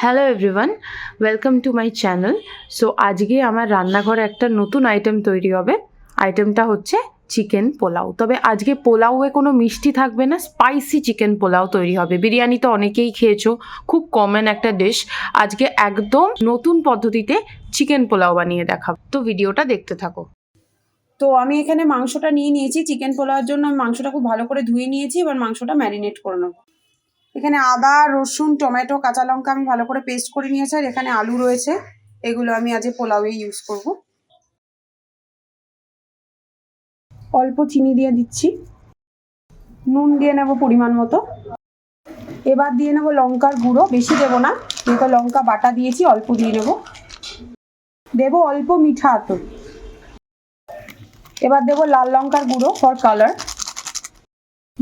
Hello everyone welcome to my channel so আজকে আমার রান্নাঘরে একটা নতুন আইটেম তৈরি হবে। আইটেমটা হচ্ছে চিকেন পোলাও। তবে আজকে পোলাওয়ে কোনো মিষ্টি থাকবে না স্পাইসি চিকেন পোলাও তৈরি হবে। বিরিয়ানি তো অনেকেই খেয়েছো, খুব কমন একটা ডিশ আজকে একদম নতুন পদ্ধতিতে চিকেন পোলাও বানিয়ে দেখাবো। তো ভিডিওটা দেখতে থাকো। তো আমি এখানে মাংসটা নিয়ে নিয়েছি। চিকেন পোলাওয়ার জন্য আমি মাংসটা খুব ভালো করে ধুয়ে নিয়েছি। এবার মাংসটা ম্যারিনেট করে নেব। এখানে আদা, রসুন, টমেটো, কাঁচা লঙ্কা আমি ভালো করে পেস্ট করে নিয়েছি আর এখানে আলু রয়েছে। এগুলো আমি আজ পোলাওয়ে ইউজ করব। অল্প চিনি দিয়ে দিচ্ছি। নুন দিয়ে নেব পরিমাণ মতো। এবার দিয়ে নেব লঙ্কার গুঁড়ো। বেশি দেবো না যেহেতু লঙ্কা বাটা দিয়েছি, অল্প দিয়ে নেব দেবো অল্প মিঠা আতর। এবার দেবো লাল লঙ্কার গুঁড়ো ফর কালার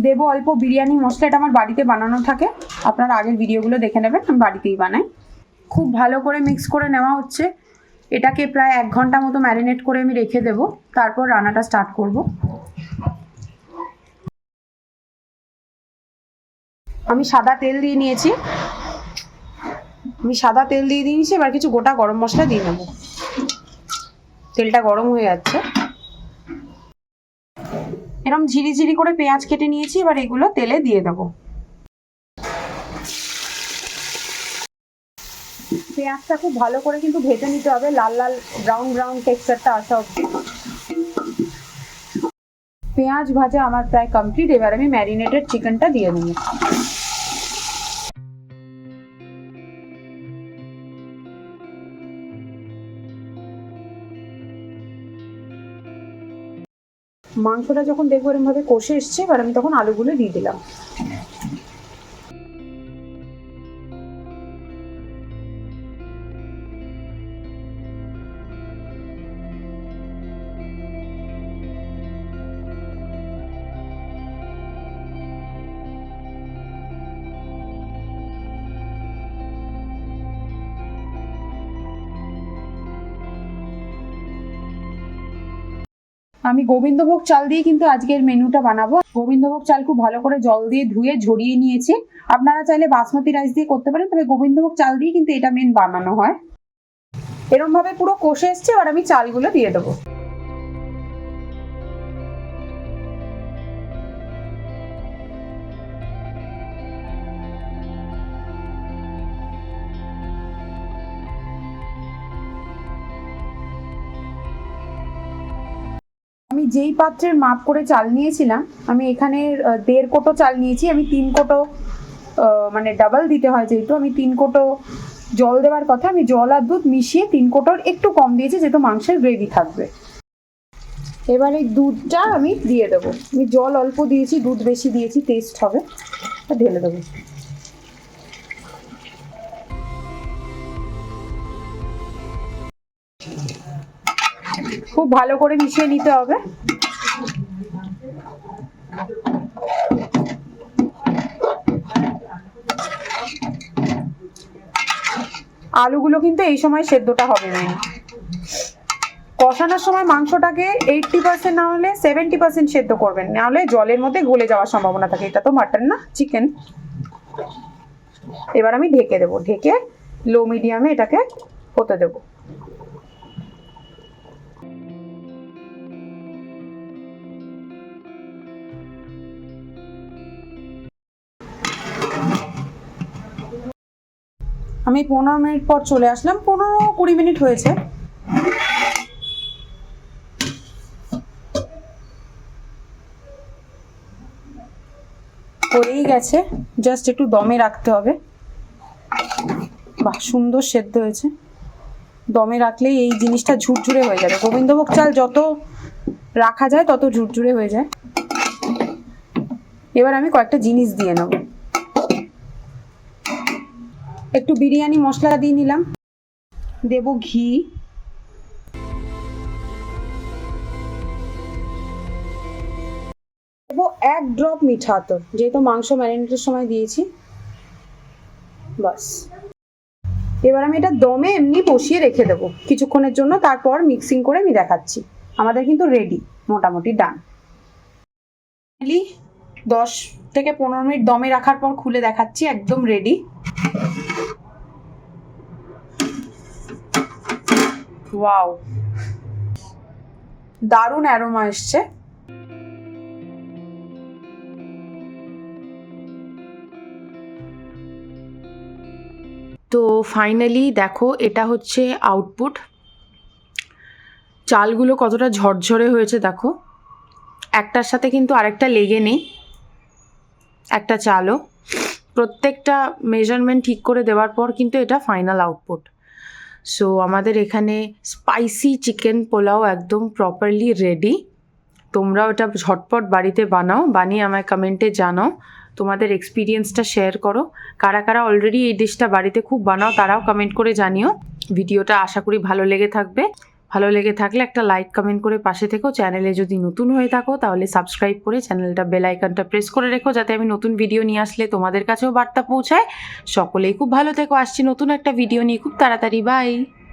দেবো অল্প বিরিয়ানি মশলা এটা আমার বাড়িতে বানানো থাকে। আপনারা আগের ভিডিওগুলো দেখে নেবেন, আমি বাড়িতেই বানাই। খুব ভালো করে মিক্স করে নেওয়া হচ্ছে। এটাকে প্রায় এক ঘণ্টা মতো ম্যারিনেট করে আমি রেখে দেব। তারপর রান্নাটা স্টার্ট করব। আমি সাদা তেল দিয়ে নিয়েছি। আমি সাদা তেল দিয়ে দিয়েছি এবার কিছু গোটা গরম মশলা দিয়ে নেব। তেলটা গরম হয়ে যাচ্ছে। এরকম ঝিরি ঝিরি করে পেঁয়াজ কেটে নিয়েছি, এবার এগুলো তেলে দিয়ে দেবো। পেঁয়াজটা খুব ভালো করে কিন্তু ভেজে নিতে হবে, লাল লাল ব্রাউন ব্রাউন টেক্সচারটা আসা অব্দি পেঁয়াজ ভাজা আমার প্রায় কমপ্লিট এবার আমি ম্যারিনেটেড চিকেনটা দিয়ে দেবো। মাংসটা যখন দেখব এরমভাবে কষে এসছে এবার আমি তখন আলুগুলো দিয়ে দিলাম। আমি গোবিন্দভোগ চাল দিয়ে কিন্তু আজকের মেনুটা বানাবো। গোবিন্দভোগ চাল খুব ভালো করে জল দিয়ে ধুয়ে ঝরিয়ে নিয়েছি। আপনারা চাইলে বাসমতি রাইস দিয়ে করতে পারেন, তবে গোবিন্দভোগ চাল দিয়ে কিন্তু এটা মেন বানানো হয়। এরম ভাবে পুরো কষে এসছে আর আমি চালগুলো দিয়ে দেবো। আমি যেই পাত্রের মাপ করে চাল নিয়েছিলাম, আমি এখানে দেড় কোটো চাল নিয়েছি, আমি তিন কোটো মানে ডাবল দিতে হয় যেহেতু, আমি তিন কোটো জল দেওয়ার কথা, আমি জল আর দুধ মিশিয়ে তিন কোটোর একটু কম দিয়েছি যেহেতু মাংসের গ্রেভি থাকবে। এবার এই দুধটা আমি দিয়ে দেবো। আমি জল অল্প দিয়েছি, দুধ বেশি দিয়েছি টেস্ট হবে। ঢেলে দেবো। খুব ভালো করে মিশিয়ে নিতে হবে। আলুগুলো কিন্তু এই সময় সেদ্ধটা হবে না। কষানোর সময় মাংসটাকে এইটটি পার্সেন্ট না হলে সেভেন্টি পার্সেন্ট সেদ্ধ করবেন। না হলে জলের মধ্যে গলে যাওয়ার সম্ভাবনা থাকে। এটা তো মাটন না চিকেন এবার আমি ঢেকে দেবো। ঢেকে লো মিডিয়ামে এটাকে হতে দেবো। আমি পনেরো মিনিট পর চলে আসলাম। পনেরো কুড়ি মিনিট হয়েছে। হয়েই গেছে। জাস্ট একটু দমে রাখতে হবে। বাহ, সুন্দর সেদ্ধ হয়েছে। দমে রাখলেই এই জিনিসটা ঝুরঝুরে হয়ে যাবে। গোবিন্দভোগ চাল যত রাখা যায়, তত ঝুরঝুরে হয়ে যায়। এবার আমি কয়েকটা জিনিস দিয়ে নেব। একটু বিরিয়ানি মশলা দিয়ে নিলাম। দেব ঘি। দেব এক ড্রপ মিঠা আতর, যেহেতু মাংস ম্যারিনেটের সময় দিয়েছি। বাস। এবার আমি এটা দমে এমনি বসিয়ে রেখে দেবো কিছুক্ষণের জন্য, তারপর মিক্সিং করে আমি দেখাচ্ছি। আমাদের কিন্তু রেডি, মোটামুটি ডান। দশ থেকে পনেরো মিনিট দমে রাখার পর খুলে দেখাচ্ছি, একদম রেডি। ওয়াও দারুণ অ্যারোমা এসছে। তো ফাইনালি দেখো, এটা হচ্ছে আউটপুট চালগুলো কতটা ঝরঝরে হয়েছে দেখো। একটার সাথে কিন্তু আরেকটা লেগে নেই, একটা চালও। প্রত্যেকটা মেজারমেন্ট ঠিক করে দেওয়ার পর কিন্তু এটা ফাইনাল আউটপুট সো আমাদের এখানে স্পাইসি চিকেন পোলাও একদম প্রপারলি রেডি তোমরা ওটা ঝটপট বাড়িতে বানাও, বানিয়ে আমায় কমেন্টে জানাও। তোমাদের এক্সপিরিয়েন্সটা শেয়ার করো। কারা কারা অলরেডি এই ডিশটা বাড়িতে খুব বানাও, তারাও কমেন্ট করে জানিও। ভিডিওটা আশা করি ভালো লেগে থাকবে। ভালো লেগে থাকলে একটা লাইক কমেন্ট করে পাশে থেকো। চ্যানেলে যদি নতুন হয়ে থাকো, তাহলে সাবস্ক্রাইব করে চ্যানেলটা বেল আইকনটা প্রেস করে রেখো, যাতে আমি নতুন ভিডিও নিয়ে আসলে তোমাদের কাছেও বার্তা পৌঁছায়। সকলেই খুব ভালো থেকো। আসছি নতুন একটা ভিডিও নিয়ে। খুব তাড়াতাড়ি। বাই